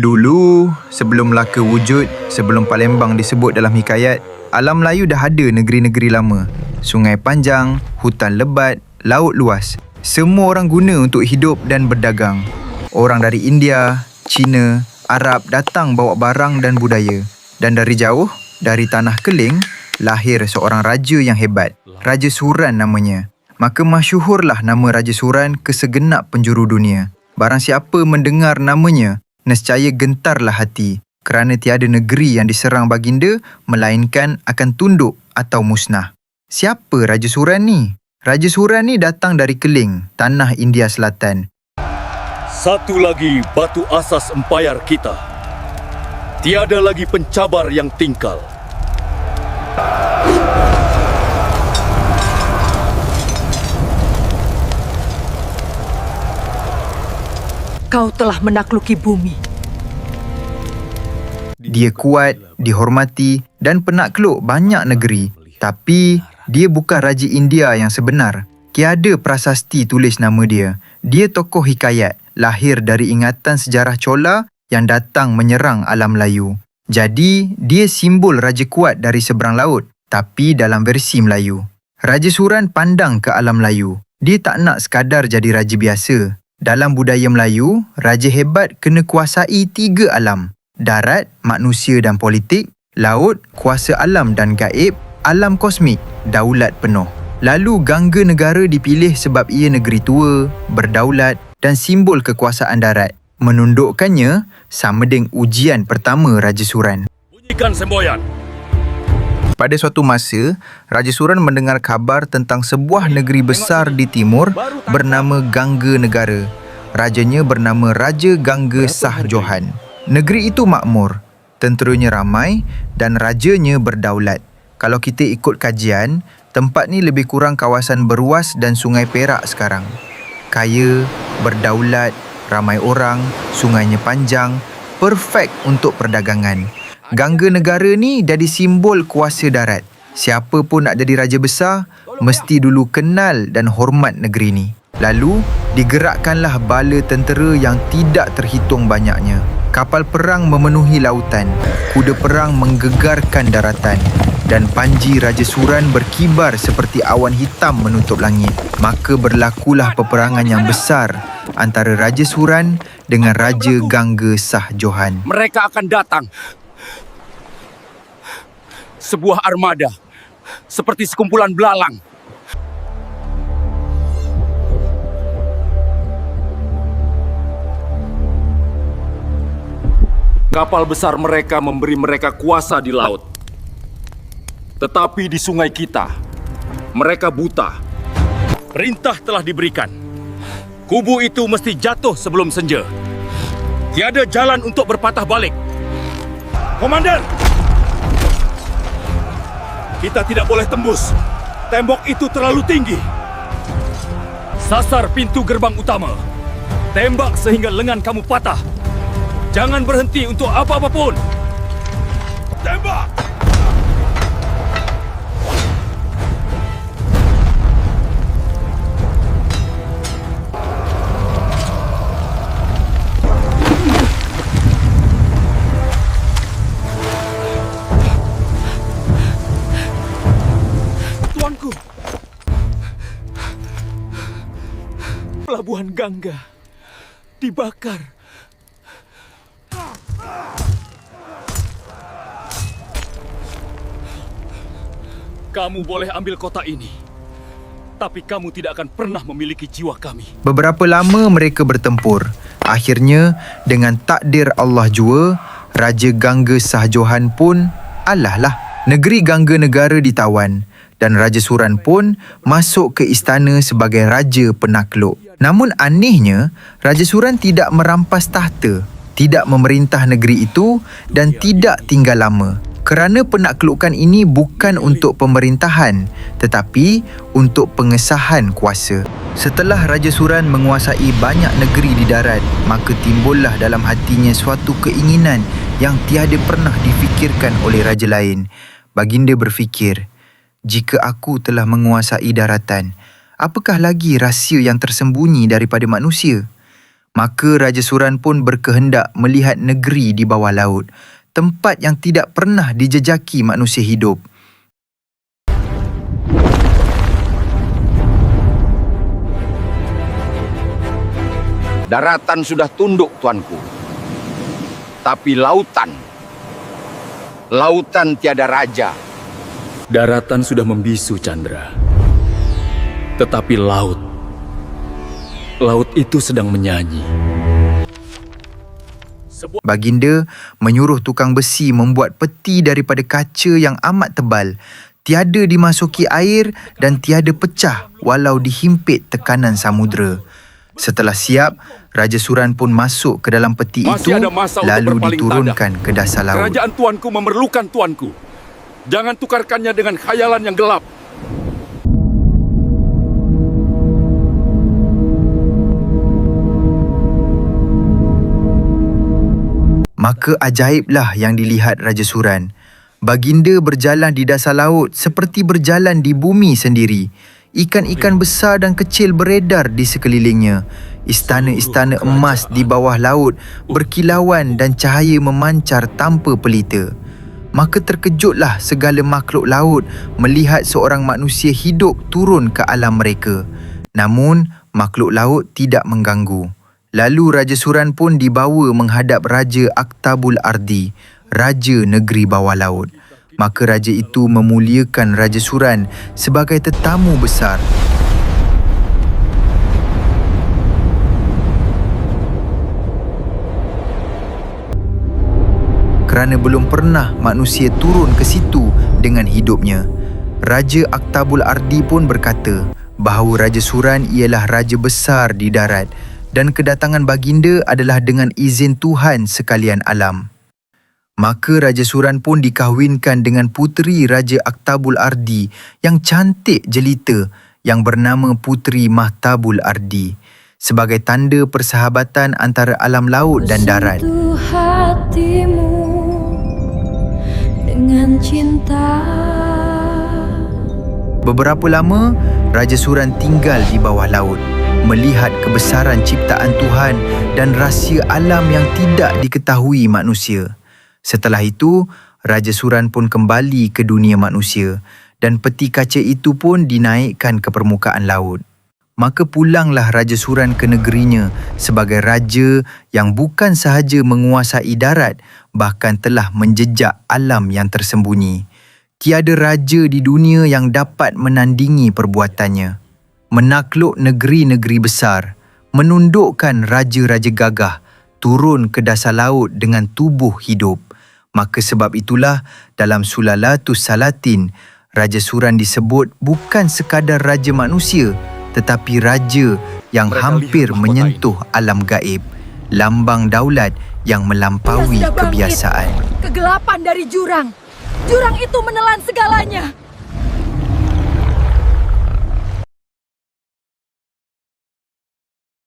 Dulu, sebelum Melaka wujud, sebelum Palembang disebut dalam hikayat, alam Melayu dah ada negeri-negeri lama. Sungai panjang, hutan lebat, laut luas. Semua orang guna untuk hidup dan berdagang. Orang dari India, China, Arab datang bawa barang dan budaya. Dan dari jauh, dari tanah keling, lahir seorang raja yang hebat. Raja Suran namanya. Maka masyuhurlah nama Raja Suran ke segenap penjuru dunia. Barang siapa mendengar namanya, nescaya gentarlah hati kerana tiada negeri yang diserang baginda melainkan akan tunduk atau musnah. Siapa Raja Suran ni? Raja Suran ni datang dari Keling, tanah India Selatan. Satu lagi batu asas empayar kita. Tiada lagi pencabar yang tingkal. Kau telah menakluki bumi. Dia kuat, dihormati dan penakluk banyak negeri. Tapi dia bukan Raja India yang sebenar. Tiada prasasti tulis nama dia. Dia tokoh hikayat, lahir dari ingatan sejarah Chola yang datang menyerang alam Melayu. Jadi, dia simbol raja kuat dari seberang laut, tapi dalam versi Melayu. Raja Suran pandang ke alam Melayu. Dia tak nak sekadar jadi raja biasa. Dalam budaya Melayu, raja hebat kena kuasai tiga alam. Darat, manusia dan politik. Laut, kuasa alam dan gaib. Alam kosmik, daulat penuh. Lalu gangga negara dipilih sebab ia negeri tua, berdaulat dan simbol kekuasaan darat. Menundukkannya sama dengan ujian pertama Raja Suran. Bunyikan semboyan. Pada suatu masa, Raja Suran mendengar kabar tentang sebuah negeri besar di timur bernama Gangga Negara. Rajanya bernama Raja Gangga Sah Johan. Negeri itu makmur, tenteranya ramai dan rajanya berdaulat. Kalau kita ikut kajian, tempat ni lebih kurang kawasan beruas dan sungai Perak sekarang. Kaya, berdaulat, ramai orang, sungainya panjang, perfect untuk perdagangan. Gangga negara ni jadi simbol kuasa darat. Siapa pun nak jadi raja besar, mesti dulu kenal dan hormat negeri ni. Lalu, digerakkanlah bala tentera yang tidak terhitung banyaknya. Kapal perang memenuhi lautan, kuda perang menggegarkan daratan dan panji Raja Suran berkibar seperti awan hitam menutup langit. Maka berlakulah peperangan yang besar antara Raja Suran dengan Raja Gangga Sah Johan. Mereka akan datang. Sebuah armada. Seperti sekumpulan belalang. Kapal besar mereka memberi mereka kuasa di laut. Tetapi di sungai kita, mereka buta. Perintah telah diberikan. Kubu itu mesti jatuh sebelum senja. Tiada jalan untuk berpatah balik. Komandan! Kita tidak boleh tembus. Tembok itu terlalu tinggi. Sasar pintu gerbang utama. Tembak sehingga lengan kamu patah. Jangan berhenti untuk apa-apapun. Tembak! Pelabuhan Gangga dibakar. Kamu boleh ambil kota ini. Tapi kamu tidak akan pernah memiliki jiwa kami. Beberapa lama mereka bertempur. Akhirnya, dengan takdir Allah jua, Raja Gangga Sah Johan pun alah lah. Negeri Gangga Negara ditawan dan Raja Suran pun masuk ke istana sebagai Raja Penakluk. Namun anehnya, Raja Suran tidak merampas tahta, tidak memerintah negeri itu dan tidak tinggal lama. Kerana penaklukan ini bukan untuk pemerintahan tetapi untuk pengesahan kuasa. Setelah Raja Suran menguasai banyak negeri di darat, maka timbullah dalam hatinya suatu keinginan yang tiada pernah difikirkan oleh raja lain. Baginda berfikir, jika aku telah menguasai daratan, apakah lagi rahsia yang tersembunyi daripada manusia? Maka Raja Suran pun berkehendak melihat negeri di bawah laut, tempat yang tidak pernah dijejaki manusia hidup. Daratan sudah tunduk, tuanku. Tapi lautan, lautan tiada raja. Daratan sudah membisu, Chandra. Tetapi laut, laut itu sedang menyanyi. Baginda menyuruh tukang besi membuat peti daripada kaca yang amat tebal, tiada dimasuki air dan tiada pecah walau dihimpit tekanan samudera. Setelah siap, Raja Suran pun masuk ke dalam peti itu Masih untuk lalu diturunkan ke dasar laut. Kerajaan tuanku memerlukan tuanku. Jangan tukarkannya dengan khayalan yang gelap. Maka ajaiblah yang dilihat Raja Suran. Baginda berjalan di dasar laut seperti berjalan di bumi sendiri. Ikan-ikan besar dan kecil beredar di sekelilingnya. Istana-istana emas di bawah laut berkilauan dan cahaya memancar tanpa pelita. Maka terkejutlah segala makhluk laut melihat seorang manusia hidup turun ke alam mereka. Namun, makhluk laut tidak mengganggu. Lalu Raja Suran pun dibawa menghadap Raja Aktabul Ardi, Raja Negeri Bawah Laut. Maka raja itu memuliakan Raja Suran sebagai tetamu besar. Kerana belum pernah manusia turun ke situ dengan hidupnya. Raja Aktabul Ardi pun berkata bahawa Raja Suran ialah raja besar di darat dan kedatangan baginda adalah dengan izin Tuhan sekalian alam. Maka Raja Suran pun dikahwinkan dengan puteri Raja Aktabul Ardi yang cantik jelita yang bernama Puteri Mahtabul Ardi sebagai tanda persahabatan antara alam laut dan darat. Hatimu dengan cinta. Beberapa lama, Raja Suran tinggal di bawah laut, melihat kebesaran ciptaan Tuhan dan rahsia alam yang tidak diketahui manusia. Setelah itu, Raja Suran pun kembali ke dunia manusia dan peti kaca itu pun dinaikkan ke permukaan laut. Maka pulanglah Raja Suran ke negerinya sebagai raja yang bukan sahaja menguasai darat, bahkan telah menjejak alam yang tersembunyi. Tiada raja di dunia yang dapat menandingi perbuatannya. Menakluk negeri-negeri besar, menundukkan raja-raja gagah, turun ke dasar laut dengan tubuh hidup. Maka sebab itulah dalam Sulalatus Salatin, Raja Suran disebut bukan sekadar raja manusia, tetapi raja yang Mereka hampir menyentuh alam gaib, lambang daulat yang melampaui kebiasaan. Kegelapan dari jurang. Jurang itu menelan segalanya.